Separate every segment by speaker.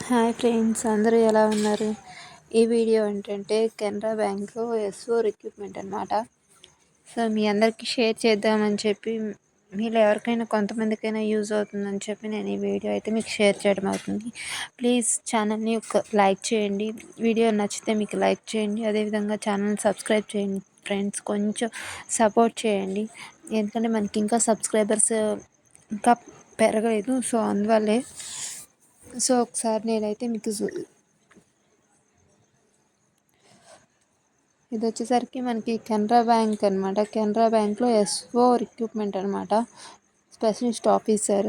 Speaker 1: Hi friends అందరూ ఎలా ఉన్నారు? ఈ వీడియో ఏంటంటే కెనరా బ్యాంక్లో ఎస్ఓ రిక్రూట్మెంట్ అనమాట సో మీ అందరికీ షేర్ చేద్దామని చెప్పి మీలో ఎవరికైనా కొంతమందికైనా యూజ్ అవుతుందని చెప్పి నేను ఈ వీడియో అయితే మీకు షేర్ చేయడం అవుతుంది. ప్లీజ్ ఛానల్ని ఒక లైక్ చేయండి. వీడియో నచ్చితే మీకు లైక్ చేయండి. అదేవిధంగా ఛానల్ సబ్స్క్రైబ్ చేయండి ఫ్రెండ్స్. కొంచెం సపోర్ట్ చేయండి. ఎందుకంటే మనకి ఇంకా సబ్స్క్రైబర్స్ ఇంకా పెరగలేదు. సో అందువల్లే సో ఒకసారి నేనైతే మీకు ఇది వచ్చేసరికి మనకి కెనరా బ్యాంక్ అనమాట కెనరా బ్యాంక్లో ఎస్ఓ రిక్రూట్మెంట్ అనమాట స్పెషలిస్ట్ ఆఫీసర్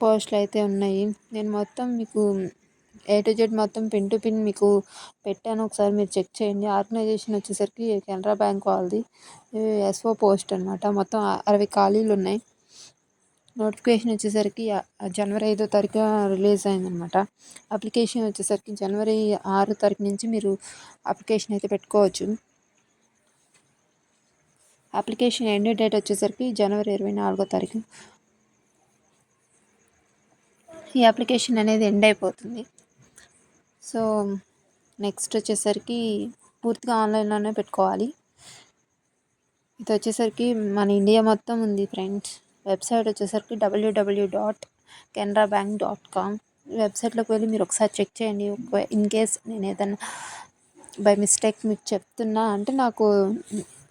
Speaker 1: పోస్టులు అయితే ఉన్నాయి. నేను మొత్తం మీకు ఏ టు జెడ్ మొత్తం పిన్ టు పిన్ మీకు పెట్టాను. ఒకసారి మీరు చెక్ చేయండి. ఆర్గనైజేషన్ వచ్చేసరికి కెనరా బ్యాంక్ వాళ్ళది. ఎస్ఓ పోస్ట్ అనమాట మొత్తం అరవై ఖాళీలు ఉన్నాయి. నోటిఫికేషన్ వచ్చేసరికి జనవరి ఐదో తారీఖు రిలీజ్ అయిందనమాట అప్లికేషన్ వచ్చేసరికి జనవరి ఆరు తారీఖు నుంచి మీరు అప్లికేషన్ అయితే పెట్టుకోవచ్చు. అప్లికేషన్ ఎండ్ డేట్ వచ్చేసరికి జనవరి ఇరవై నాలుగో తారీఖు. ఈ అప్లికేషన్ అనేది ఎండ్ అయిపోతుంది. సో నెక్స్ట్ వచ్చేసరికి పూర్తిగా ఆన్లైన్లోనే పెట్టుకోవాలి. ఇది వచ్చేసరికి మన ఇండియా మొత్తం ఉంది ఫ్రెండ్స్. వెబ్సైట్ వచ్చేసరికి W W dot Canara bank dot com వెబ్సైట్లోకి వెళ్ళి మీరు ఒకసారి చెక్ చేయండి. ఇన్ కేస్ నేను ఏదైనా బై మిస్టేక్ మీకు చెప్తున్నా అంటే నాకు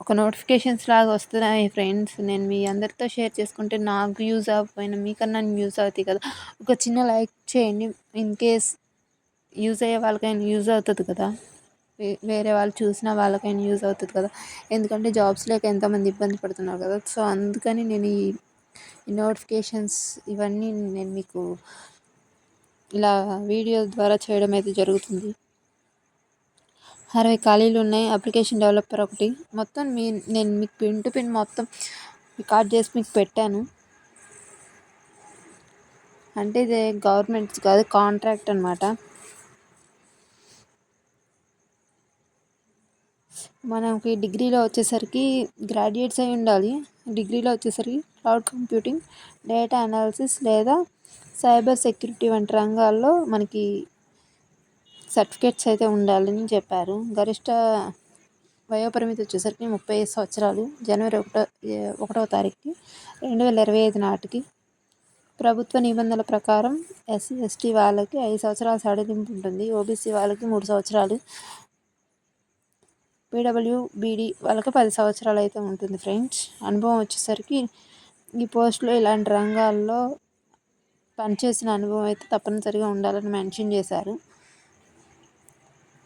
Speaker 1: ఒక నోటిఫికేషన్స్ లాగా వస్తున్నాయి ఫ్రెండ్స్. నేను మీ అందరితో షేర్ చేసుకుంటే నాకు యూజ్ అవ్వకపోయినా మీకన్నా యూజ్ అవుతాయి కదా. ఒక చిన్న లైక్ చేయండి. ఇన్ కేస్ యూజ్ అయ్యే వాళ్ళకైనా యూజ్ అవుతుంది కదా. వేరే వాళ్ళు చూసిన వాళ్ళకైనా యూజ్ అవుతుంది కదా. ఎందుకంటే జాబ్స్ లేక ఎంతోమంది ఇబ్బంది పడుతున్నారు కదా. సో అందుకని నేను ఈ నోటిఫికేషన్స్ ఇవన్నీ నేను మీకు ఇలా వీడియో ద్వారా చేయడం అయితే జరుగుతుంది. అరవై ఖాళీలు ఉన్నాయి. అప్లికేషన్ డెవలపర్ ఒకటి. మొత్తం మీ నేను మీకు పిన్ టు పిన్ మొత్తం రికార్డ్ చేసి మీకు పెట్టాను. అంటే ఇది గవర్నమెంట్ కాదు కాంట్రాక్ట్ అనమాట మనకి డిగ్రీలో వచ్చేసరికి గ్రాడ్యుయేట్స్ అయి ఉండాలి. డిగ్రీలో వచ్చేసరికి క్లౌడ్ కంప్యూటింగ్ డేటా అనాలిసిస్ లేదా సైబర్ సెక్యూరిటీ వంటి రంగాల్లో మనకి సర్టిఫికేట్స్ అయితే ఉండాలని చెప్పారు. గరిష్ట వయోపరిమితి వచ్చేసరికి ముప్పై సంవత్సరాలు. జనవరి ఒకటో ఒకటవ తారీఖుకి రెండు వేల ఇరవై ఐదు నాటికి. ప్రభుత్వ నిబంధనల ప్రకారం ఎస్సీ ఎస్టీ వాళ్ళకి ఐదు సంవత్సరాల సడలింపు ఉంటుంది. ఓబీసీ వాళ్ళకి మూడు సంవత్సరాలు. పీడబ్ల్యూబీడీ వాళ్ళకి పది సంవత్సరాలు అయితే ఉంటుంది ఫ్రెండ్స్. అనుభవం వచ్చేసరికి ఈ పోస్టులో ఇలాంటి రంగాల్లో పనిచేసిన అనుభవం అయితే తప్పనిసరిగా ఉండాలని మెన్షన్ చేశారు.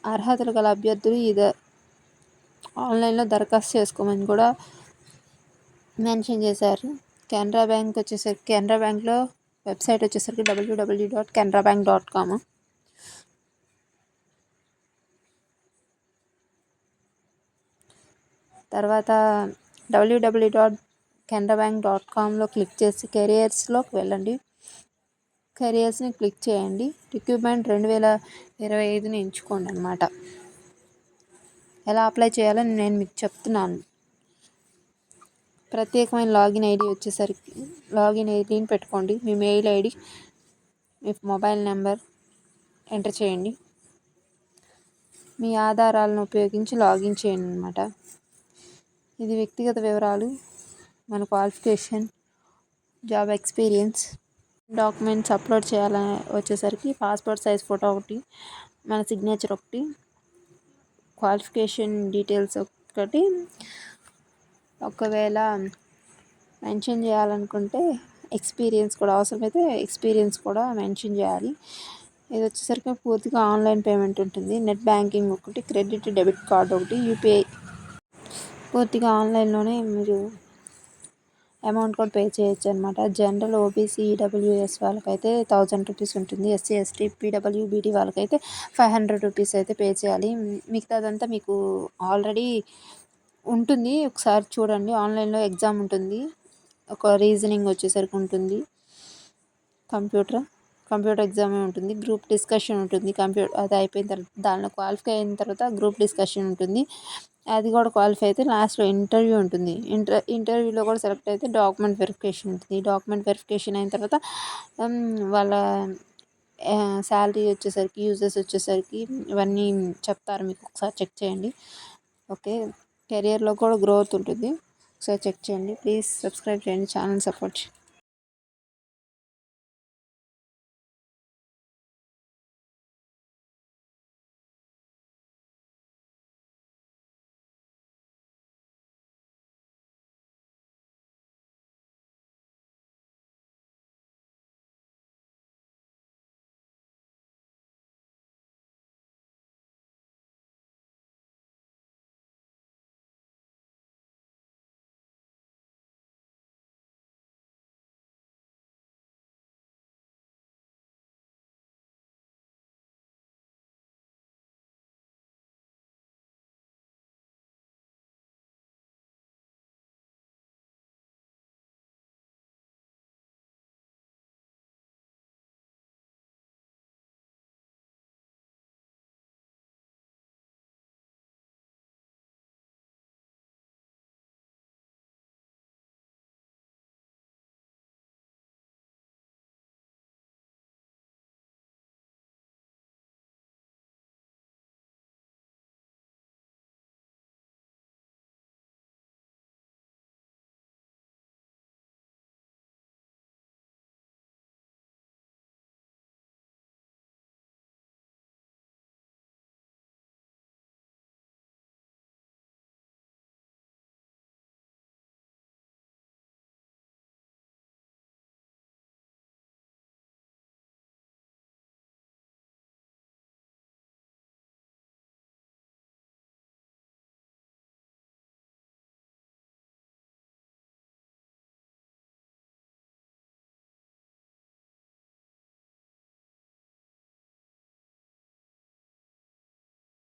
Speaker 1: అర్హతలు గల అభ్యర్థులు ఇది ఆన్లైన్లో దరఖాస్తు చేసుకోమని కూడా మెన్షన్ చేశారు. కెనరా బ్యాంక్ వచ్చేసరికి కెనరా బ్యాంక్లో వెబ్సైట్ వచ్చేసరికి W W dot Canara bank dot com తర్వాత W W dot Canara bank dot కామ్లో click చేసి కెరియర్స్లోకి వెళ్ళండి. కెరియర్స్ని క్లిక్ చేయండి. రిక్రూట్మెంట్ రెండు వేల ఇరవై ఐదుని ఎంచుకోండి అనమాట ఎలా అప్లై చేయాలని నేను మీకు చెప్తున్నాను. ప్రత్యేకమైన లాగిన్ ఐడి వచ్చేసరికి లాగిన్ ఐడిని పెట్టుకోండి. మీ మెయిల్ ఐడి మీ మొబైల్ నెంబర్ ఎంటర్ చేయండి. మీ ఆధారాలను ఉపయోగించి లాగిన్ చేయండి అనమాట ఇది వ్యక్తిగత వివరాలు మన qualification job experience documents upload చేయాలని వచ్చేసరికి పాస్పోర్ట్ సైజ్ ఫోటో ఒకటి మన సిగ్నేచర్ ఒకటి క్వాలిఫికేషన్ డీటెయిల్స్ ఒకటి. ఒకవేళ మెన్షన్ చేయాలనుకుంటే ఎక్స్పీరియన్స్ కూడా అవసరమైతే ఎక్స్పీరియన్స్ కూడా మెన్షన్ చేయాలి. ఇది వచ్చేసరికి పూర్తిగా ఆన్లైన్ పేమెంట్ ఉంటుంది. నెట్ బ్యాంకింగ్ ఒకటి క్రెడిట్ డెబిట్ కార్డ్ ఒకటి యూపీఐ పూర్తిగా ఆన్లైన్లోనే మీరు అమౌంట్ కూడా పే చేయొచ్చు అనమాట జనరల్ ఓబీసీ ఈడబ్ల్యూఎస్ వాళ్ళకైతే థౌజండ్ రూపీస్ ఉంటుంది. ఎస్సీ ఎస్టీ పీడబ్ల్యూబీడీ వాళ్ళకైతే ఫైవ్ హండ్రెడ్ రూపీస్ అయితే పే చేయాలి. మిగతాదంతా మీకు ఆల్రెడీ ఉంటుంది. ఒకసారి చూడండి. ఆన్లైన్లో ఎగ్జామ్ ఉంటుంది. ఒక రీజనింగ్ వచ్చేసరికి ఉంటుంది. కంప్యూటర్ కంప్యూటర్ ఎగ్జామ్ ఉంటుంది గ్రూప్ డిస్కషన్ ఉంటుంది. కంప్యూటర్ అది అయిపోయిన తర్వాత దానిలో క్వాలిఫై అయిన తర్వాత గ్రూప్ డిస్కషన్ ఉంటుంది. అది కూడా క్వాలిఫై అయితే లాస్ట్లో ఇంటర్వ్యూ ఉంటుంది. ఇంటర్ ఇంటర్వ్యూలో కూడా సెలెక్ట్ అయితే డాక్యుమెంట్ వెరిఫికేషన్ ఉంటుంది. డాక్యుమెంట్ వెరిఫికేషన్ అయిన తర్వాత వాళ్ళ శాలరీ వచ్చేసరికి యూజెస్ వచ్చేసరికి ఇవన్నీ చెప్తారు మీకు. ఒకసారి చెక్ చేయండి. ఓకే? కెరియర్లో కూడా గ్రోత్ ఉంటుంది. ఒకసారి చెక్ చేయండి. ప్లీజ్ సబ్స్క్రైబ్ చేయండి. Channel support